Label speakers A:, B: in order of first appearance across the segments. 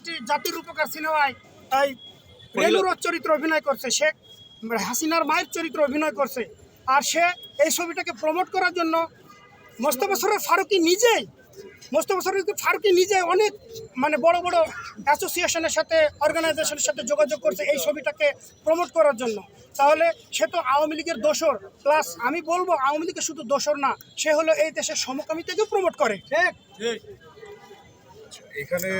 A: একটি জাতির রূপকার সিনেমায় এই রেলুর চরিত্র অভিনয় করছে সে হাসিনার মায়ের চরিত্র অভিনয় করছে আর সে এই ছবিটাকে প্রমোট করার জন্য মোস্তফা সরোর ফারুকি নিজেই মোস্তফা সরোর ফারুকি নিজে অনেক মানে বড় বড় অ্যাসোসিয়েশনের সাথে অর্গানাইজেশনের সাথে যোগাযোগ করছে এই ছবিটাকে প্রমোট করার জন্য। তাহলে সে তো আওয়ামী লীগের দোসর প্লাস আমি বলব আওয়ামী লীগের শুধু দোসর না সে হলো এই দেশের সমকামিতাকেও প্রমোট করে
B: এখানে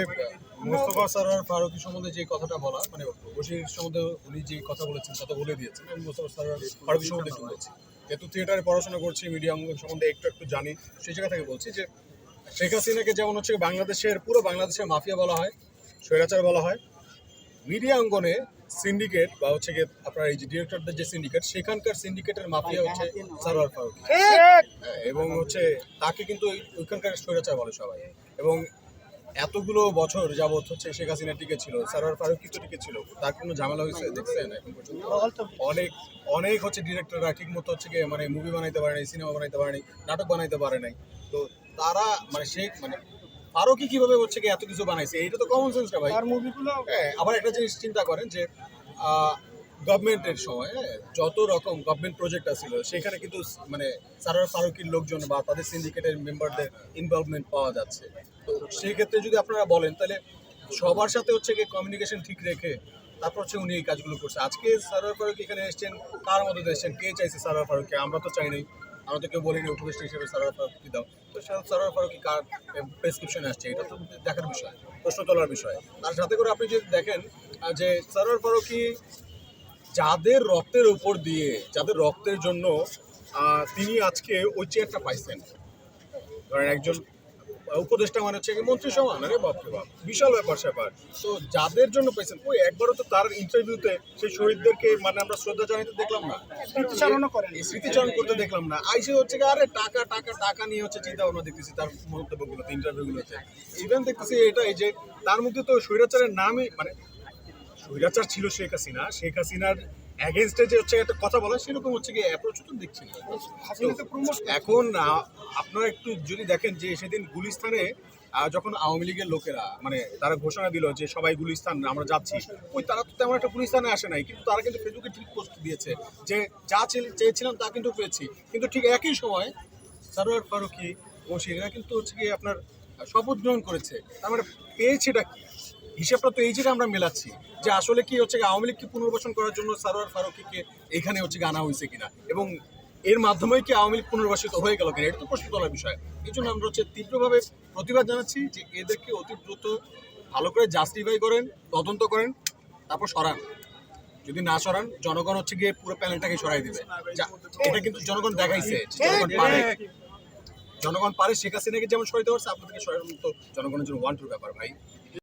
B: মোস্তফা সরোয়ার ফারুকি সম্বন্ধে যে কথাটা বলা মানে বশির সম্বন্ধে উনি যে কথা বলেছেন কথা বলে দিয়েছেন আমি মোস্তফা সরোয়ার ফারুকি সম্বন্ধে একটু বলছি। যেহেতু থিয়েটারে পড়াশোনা করছি মিডিয়া সম্বন্ধে একটু একটু জানি সেই জায়গা থেকে বলছি যে শেখ হাসিনাকে যেমন হচ্ছে বাংলাদেশের পুরো বাংলাদেশের মাফিয়া বলা হয় স্বৈরাচার বলা হয় মিডিয়া অঙ্গনে সিন্ডিকেট বা হচ্ছে গিয়ে আপনার এই যে ডিরেক্টরদের যে সিন্ডিকেট সেখানকার সিন্ডিকেটের মাফিয়া হচ্ছে সারোয়ার ফারুকি। হ্যাঁ, এবং হচ্ছে তাকে কিন্তু ওই- ওইখানকার স্বৈরাচার বলে সবাই। এবং এতগুলো বছর যাবত হচ্ছে শেখ হাসিনা টিকে ছিল সারোয়ার ফারুক কিছু টিকে ছিল তার কোনো ঝামেলা হয়েছে দেখছেন এখন পর্যন্ত? অনেক অনেক হচ্ছে ডিরেক্টররা ঠিক মতো হচ্ছে গিয়ে মানে মুভি বানাইতে পারে নাই সিনেমা বানাইতে পারে নাই নাটক বানাইতে পারে নাই। তো তারা মানে শেখ মানে ফারুকি কীভাবে হচ্ছে গিয়ে এত কিছু বানাইছে? এইটা তো কমন সেন্সটা ভাই।
A: আর মুভিগুলো
B: হ্যাঁ আবার একটা জিনিস চিন্তা করেন যে গভর্নমেন্টের সময় হ্যাঁ, যত রকম গভর্নমেন্ট প্রজেক্ট আছিল সেখানে কিন্তু মানে সারার ফারুকির লোকজন বা তাদের সিন্ডিকেটের মেম্বারদের ইনভলভমেন্ট পাওয়া যাচ্ছে। তো সেই ক্ষেত্রে যদি আপনারা বলেন, তাহলে সবার সাথে হচ্ছে গিয়ে কমিউনিকেশন ঠিক রেখে তারপর হচ্ছে উনি এই কাজগুলো করছে। আজকে সারার ফারুক এখানে এসছেন, কার মধ্যে এসছেন, কে চাইছে সারার ফারুককে? আমরা তো চাই নাই। আমরা তো কেউ বলিনি, উপদেষ্টা হিসেবে সারার ফারুককে দাও। তো সারার ফারুকি কার প্রেসক্রিপশন আসছে? এটা তো দেখার বিষয়, প্রশ্ন তোলার বিষয়। তার সাথে করে আপনি যদি দেখেন যে সারার ফারুকি যাদের রক্তের উপর দিয়ে, যাদের রক্তের জন্য তিনি আজকে ওই চেয়ারটা পাইছেন। ধরেন একজন উপদেষ্টা মানে হচ্ছে মন্ত্রী সমান আরে বাপরে বাপ বিশাল ব্যাপার স্যাপার। তো যাদের জন্য পেয়েছেন ওই একবারও তো তার ইন্টারভিউতে সেই শহীদদেরকে মানে আমরা শ্রদ্ধা জানাতে দেখলাম না।
A: স্মৃতিচারণও করেন।
B: এই স্মৃতিচারণ করতে দেখলাম না। আইসে হচ্ছে কি আরে টাকা টাকা টাকা নিয়ে হচ্ছে চিন্তা ভাবনা দেখতেছি তার মন্তব্যগুলোতে ইন্টারভিউগুলোতে ইভেন দেখতেছি এটাই যে তার মধ্যে তো স্বৈরাচারের নামই মানে স্বৈরাচার ছিল শেখ হাসিনা। শেখ হাসিনার অ্যাগেনস্টে যে হচ্ছে একটা কথা বলা সেরকম হচ্ছে কি অ্যাপ্রোচ তো দেখছি না। এখন আপনারা একটু যদি দেখেন যে সেদিন গুলিস্তানে যখন আওয়ামী লীগের লোকেরা মানে তারা ঘোষণা দিল যে সবাই গুলিস্তান আমরা যাচ্ছি ওই তারা তো তেমন একটা গুলিস্তানে আসে নাই কিন্তু তারা কিন্তু ফেসবুকে ঠিক পোস্ট দিয়েছে যে যা চেয়ে- চেয়েছিলাম তা কিন্তু পেয়েছি। কিন্তু ঠিক একই সময় সারোয়ার ফারুকি ও সেরা কিন্তু হচ্ছে কি আপনার শপথ গ্রহণ করেছে। তার মানে পেয়েছেটা কি? হিসাবটা তো এই জায়গায় আমরা মেলাচ্ছি, যে আসলে কি হচ্ছে আওয়ামী লীগকে পুনর্বাসন করার জন্য সারোয়ার ফারুকিকে এখানে হচ্ছে আনা হয়েছে কিনা? এবং এর মাধ্যমে কি আওয়ামী লীগ পুনর্বাসিত হয়ে গেল কিনা? এটা তো প্রশ্ন তোলার বিষয়। এই জন্য আমরা হচ্ছে তীব্রভাবে প্রতিবাদ জানাচ্ছি যে এদেরকে অতি দ্রুত ভালো করে জাস্টিফাই করেন, তদন্ত করেন, তারপর সরান। যদি না সরান, জনগণ হচ্ছে গিয়ে পুরো প্যানেলটাকে সরাই দিবে। এটা কিন্তু জনগণ দেখাইছে জনগণ পারে। জনগণ পারে, শেখ হাসিনাকে যেমন সরাইতে পারছে, আপনাদেরকে সরানোর মতো জনগণের জন্য ওয়ান টুর ব্যাপার ভাই।